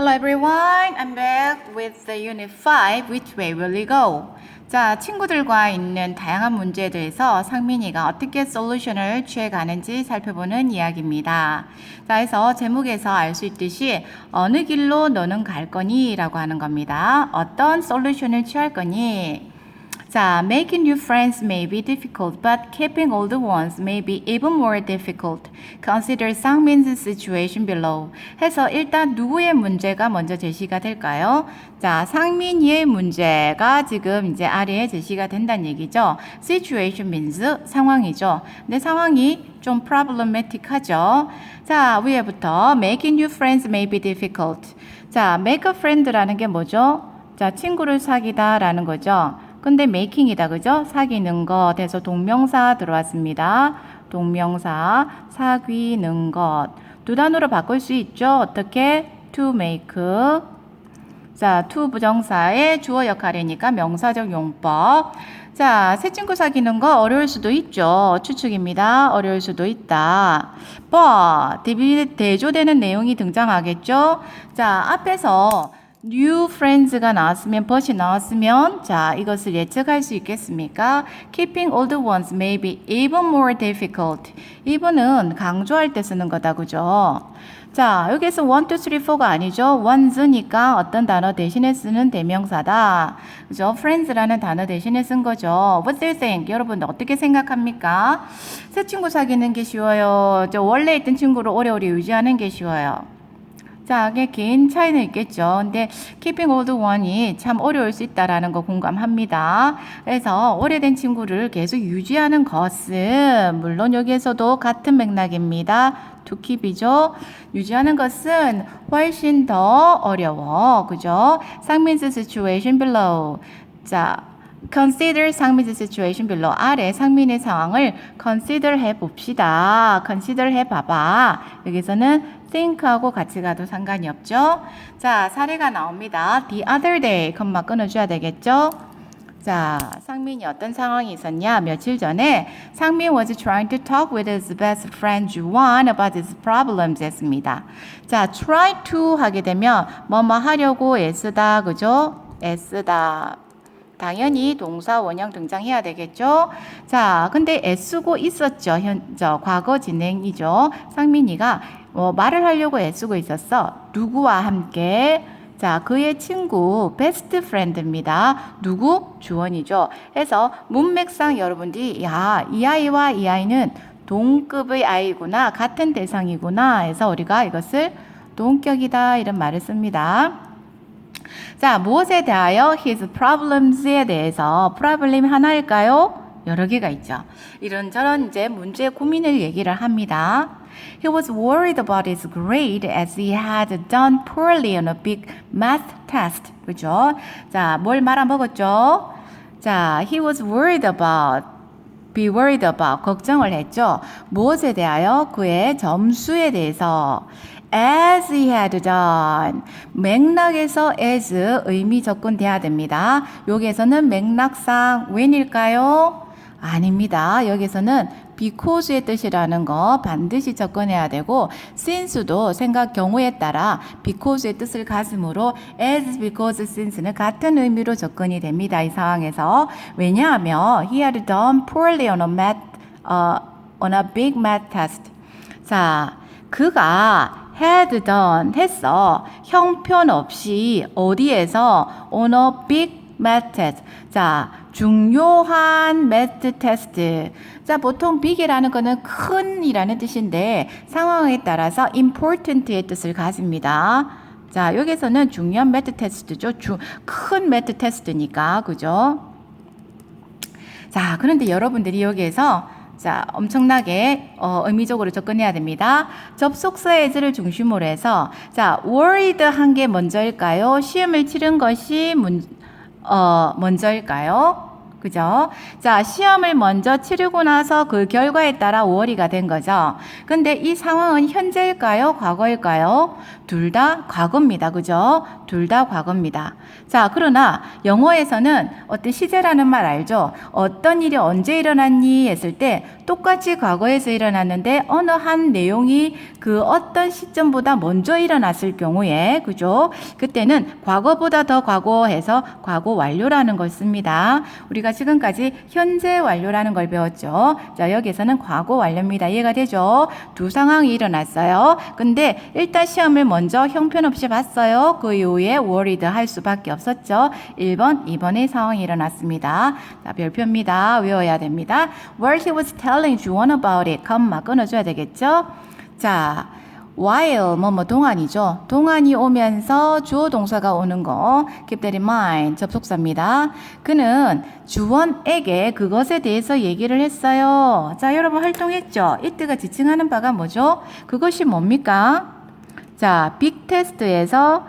Hello everyone, I'm back with the Unit 5, Which way will we go? 자, 친구들과 있는 다양한 문제에 대해서 상민이가 어떻게 솔루션을 취해가는지 살펴보는 이야기입니다. 자, 그래서 제목에서 알 수 있듯이 어느 길로 너는 갈 거니? 라고 하는 겁니다. 어떤 솔루션을 취할 거니? 자, making new friends may be difficult, but keeping old ones may be even more difficult. Consider 상민's situation below. 해서 일단 누구의 문제가 먼저 제시가 될까요? 자, 상민이의 문제가 지금 이제 아래에 제시가 된다는 얘기죠. Situation means 상황이죠. 근데 상황이 좀 problematic하죠. 자, 위에부터 making new friends may be difficult. 자, make a friend라는 게 뭐죠? 자, 친구를 사귀다라는 거죠. 근데 making이다. 그죠? 사귀는 것. 해서 동명사 들어왔습니다. 동명사 사귀는 것. 두 단어로 바꿀 수 있죠. 어떻게? to make. 자, to 부정사의 주어 역할이니까 명사적 용법. 자, 새 친구 사귀는 거 어려울 수도 있죠. 추측입니다. 어려울 수도 있다. but 대조되는 내용이 등장하겠죠. 자, 앞에서 new friends가 나왔으면 but이 나왔으면 자 이것을 예측할 수 있겠습니까? Keeping old ones may be even more difficult. 이분은 강조할 때 쓰는 거다 그죠? 자 여기서 1, 2, 3, 4가 아니죠. ones니까 어떤 단어 대신에 쓰는 대명사다. 그죠? friends라는 단어 대신에 쓴 거죠. What do you think? 여러분 어떻게 생각합니까? 새 친구 사귀는 게 쉬워요. 저 원래 있던 친구를 오래오래 유지하는 게 쉬워요. 자, 이게 개인 차이는 있겠죠. 근데 keeping old one이 참 어려울 수 있다라는 거 공감합니다. 그래서 오래된 친구를 계속 유지하는 것은 물론 여기에서도 같은 맥락입니다. to keep이죠. 유지하는 것은 훨씬 더 어려워. 그죠? 상민's situation below. 자, consider 상민의 situation below 아래 상민의 상황을 consider 해 봅시다. consider 해 봐봐. 여기서는 think하고 같이 가도 상관이 없죠. 자, 사례가 나옵니다. The other day, 컴마 끊어줘야 되겠죠? 자, 상민이 어떤 상황이 있었냐? 며칠 전에 상민 was trying to talk with his best friend Juan about his problems 했습니다. 자, try to 하게 되면 뭐뭐 하려고 애쓰다, 그죠? 애쓰다. 당연히 동사 원형 등장해야 되겠죠. 자, 근데 애쓰고 있었죠. 현, 저, 과거 진행이죠. 상민이가 어, 말을 하려고 애쓰고 있었어. 누구와 함께? 자, 그의 친구, 베스트 프렌드입니다. 누구? 주원이죠. 해서 문맥상 여러분들이, 야, 이 아이와 이 아이는 동급의 아이구나, 같은 대상이구나 해서 우리가 이것을 동격이다 이런 말을 씁니다. 자, 무엇에 대하여 his problems에 대해서 problem 하나일까요? 여러 개가 있죠. 이런저런 이제 문제 고민을 얘기를 합니다. He was worried about his grade as he had done poorly on a big math test. 그죠? 자, 뭘 말아먹었죠? 자, he was worried about be worried about 걱정을 했죠. 무엇에 대하여 그의 점수에 대해서 as he had done 맥락에서 as 의미 접근돼야 됩니다. 여기에서는 맥락상 when일까요? 아닙니다. 여기서는 because의 뜻이라는 거 반드시 접근해야 되고 since도 생각 경우에 따라 because의 뜻을 가슴으로 as, because, since는 같은 의미로 접근이 됩니다. 이 상황에서 왜냐하면 he had done poorly on a math, uh, on a big math test. 자, 그가 had done 했어 형편없이 어디에서 on a big math test. 자, 중요한 매트 테스트. 자, 보통 big이라는 거는 큰이라는 뜻인데 상황에 따라서 important의 뜻을 가집니다. 자, 여기서는 중요한 매트 테스트죠. 주, 큰 매트 테스트니까. 그죠? 자, 그런데 여러분들이 여기에서 자, 엄청나게 어, 의미적으로 접근해야 됩니다. 접속사 as를 중심으로 해서 자, worried 한 게 먼저일까요? 시험을 치른 것이 문, 어, 먼저일까요? 그죠? 자, 시험을 먼저 치르고 나서 그 결과에 따라 월이가 된 거죠. 근데 이 상황은 현재일까요? 과거일까요? 둘 다 과거입니다. 그죠? 둘 다 과거입니다. 자, 그러나 영어에서는 어떤 시제라는 말 알죠? 어떤 일이 언제 일어났니? 했을 때 똑같이 과거에서 일어났는데 어느 한 내용이 그 어떤 시점보다 먼저 일어났을 경우에, 그죠? 그때는 과거보다 더 과거해서 과거 완료라는 걸 씁니다. 우리가 지금까지 현재 완료라는 걸 배웠죠. 자, 여기서는 과거 완료입니다. 이해가 되죠? 두 상황이 일어났어요. 근데 일단 시험을 먼저 형편없이 봤어요. 그 이후에 worried 할 수밖에 없었죠. 1번, 2번의 상황이 일어났습니다. 자, 별표입니다. 외워야 됩니다. Where he was telling Juan about it. 컴마 끊어줘야 되겠죠? 자, while 뭐뭐 동안이죠. 동안이 오면서 주어 동사가 오는 거 keep that in mind 접속사입니다. 그는 주원에게 그것에 대해서 얘기를 했어요. 자, 여러분 활동했죠. 이때가 지칭하는 바가 뭐죠? 그것이 뭡니까? 자, 빅 테스트에서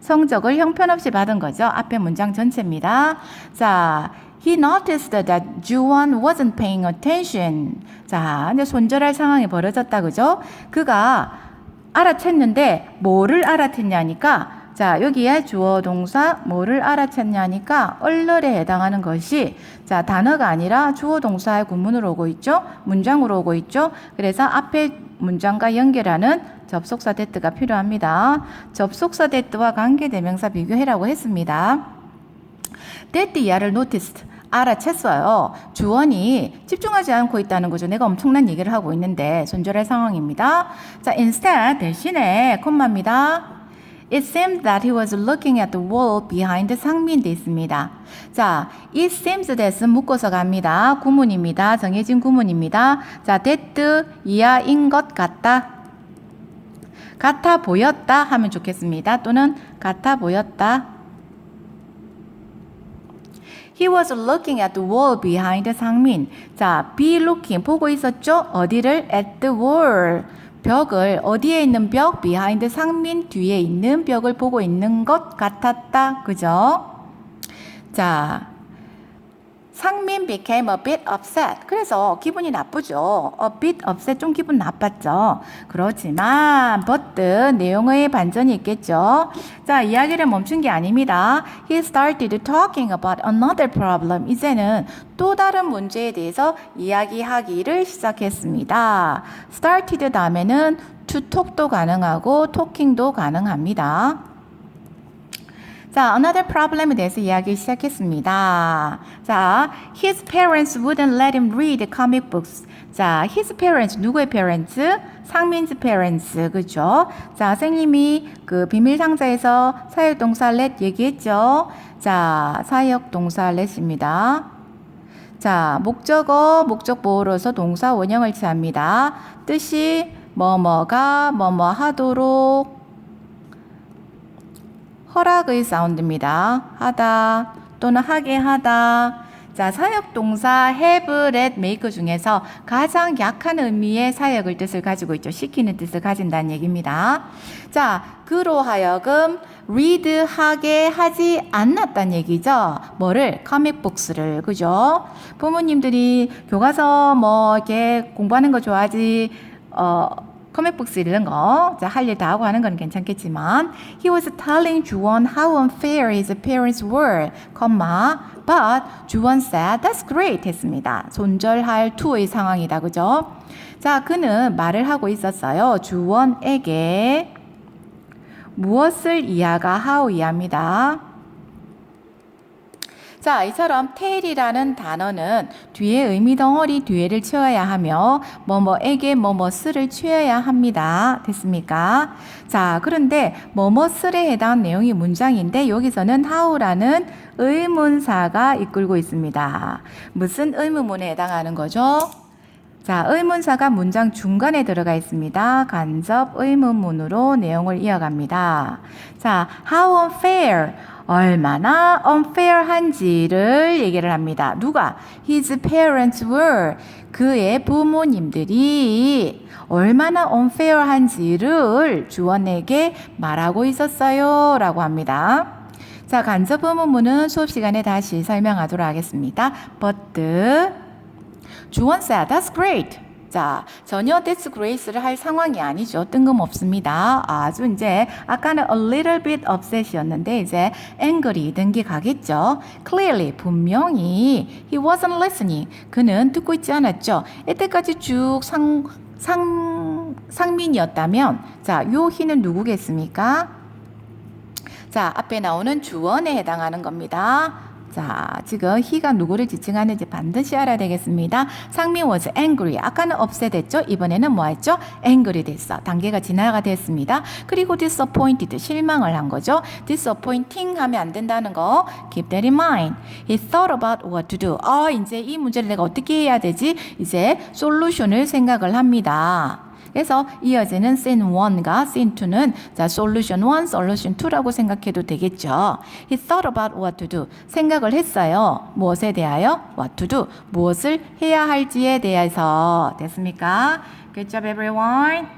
성적을 형편없이 받은 거죠. 앞에 문장 전체입니다. 자, he noticed that Juan wasn't paying attention. 자, 이제 손절할 상황이 벌어졌다 그죠? 그가 알아챘는데 뭐를 알아챘냐니까 자, 여기에 주어 동사 뭐를 알아챘냐니까 얼얼에 해당하는 것이 자, 단어가 아니라 주어 동사의 구문으로 오고 있죠. 문장으로 오고 있죠. 그래서 앞에 문장과 연결하는 접속사 대트가 필요합니다. 접속사 대트와 관계 대명사 비교해라고 했습니다. that 이하를 noticed 알아챘어요. 주원이 집중하지 않고 있다는 거죠. 내가 엄청난 얘기를 하고 있는데 손절할 상황입니다. 자, instead 대신에 콤마입니다. It seemed that he was looking at the wall behind 상민 돼 있습니다. 자, it seems that은 묶어서 갑니다. 구문입니다. 정해진 구문입니다. 자, that 이하인 것 같다. 같아 보였다 하면 좋겠습니다. 또는 같아 보였다. He was looking at the wall behind 상민. 자, be looking 보고 있었죠? 어디를? at the wall. 벽을 어디에 있는 벽? behind 상민 뒤에 있는 벽을 보고 있는 것 같았다. 그죠? 자, 상민 became a bit upset. 그래서 기분이 나쁘죠. a bit upset 좀 기분 나빴죠. 그렇지만 but 내용의 반전이 있겠죠. 자, 이야기를 멈춘 게 아닙니다. He started talking about another problem. 이제는 또 다른 문제에 대해서 이야기하기를 시작했습니다. started 다음에는 to talk도 가능하고 talking도 가능합니다. 자, another problem에 대해서 이야기 시작했습니다. 자, his parents wouldn't let him read comic books. 자, his parents 누구의 parents? 상민's parents 그죠? 자, 선생님이 그 비밀 상자에서 사역 동사 let 얘기했죠. 자, 사역 동사 let입니다. 자, 목적어, 목적 보호로서 동사 원형을 취합니다. 뜻이 뭐뭐가 뭐뭐 하도록 허락의 사운드입니다. 하다 또는 하게 하다. 자, 사역 동사 have, let, make 중에서 가장 약한 의미의 사역을 뜻을 가지고 있죠. 시키는 뜻을 가진다는 얘기입니다. 자, 그로 하여금 read 하게 하지 않았다는 얘기죠. 뭐를? books를. 그죠? 부모님들이 교과서 뭐 이렇게 공부하는 거 좋아하지 어 코믹북스 읽는 거, 자, 할일 다 하고 하는 건 괜찮겠지만, he was telling 주원 how unfair his parents were, comma, but 주원 said that's great 했습니다. 손절할 to의 상황이다, 그죠? 자, 그는 말을 하고 있었어요. 주원에게 무엇을 이하가 how 이하입니다. 자, 이처럼 tail이라는 단어는 뒤에 의미 덩어리 뒤에를 채워야 하며 뭐뭐에게 뭐뭐스를 취해야 합니다. 됐습니까? 자, 그런데 뭐뭐스에 해당한 내용이 문장인데 여기서는 how라는 의문사가 이끌고 있습니다. 무슨 의문문에 해당하는 거죠? 자, 의문사가 문장 중간에 들어가 있습니다. 간접 의문문으로 내용을 이어갑니다. 자, how unfair. 얼마나 unfair한지를 얘기를 합니다. 누가? His parents were. 그의 부모님들이 얼마나 unfair한지를 주원에게 말하고 있었어요. 라고 합니다. 자, 간접 의문문은 수업 시간에 다시 설명하도록 하겠습니다. But 주원 said, that's great. 자, 전혀 great를 할 상황이 아니죠. 뜬금없습니다. 아주 이제 아까는 a little bit upset이었는데 이제 angry 등기 가겠죠. Clearly 분명히 he wasn't listening. 그는 듣고 있지 않았죠. 이때까지 쭉 상, 상, 상민이었다면 자, 요 he는 누구겠습니까? 자, 앞에 나오는 주원에 해당하는 겁니다. 자, 지금 he가 누구를 지칭하는지 반드시 알아야 되겠습니다. 상민 was angry. 아까는 했죠? 이번에는 뭐 했죠? angry 됐어. 단계가 진화가 됐습니다. 그리고 disappointed. 실망을 한 거죠. disappointing 하면 안 된다는 거 keep that in mind. He thought about what to do. 아, 이제 이 문제를 내가 어떻게 해야 되지? 이제 솔루션을 생각을 합니다. 그래서 이어지는 scene 1과 scene 2는 자, solution 1, solution 2라고 생각해도 되겠죠. He thought about what to do. 생각을 했어요. 무엇에 대하여? What to do. 무엇을 해야 할지에 대해서. 됐습니까? Good job everyone.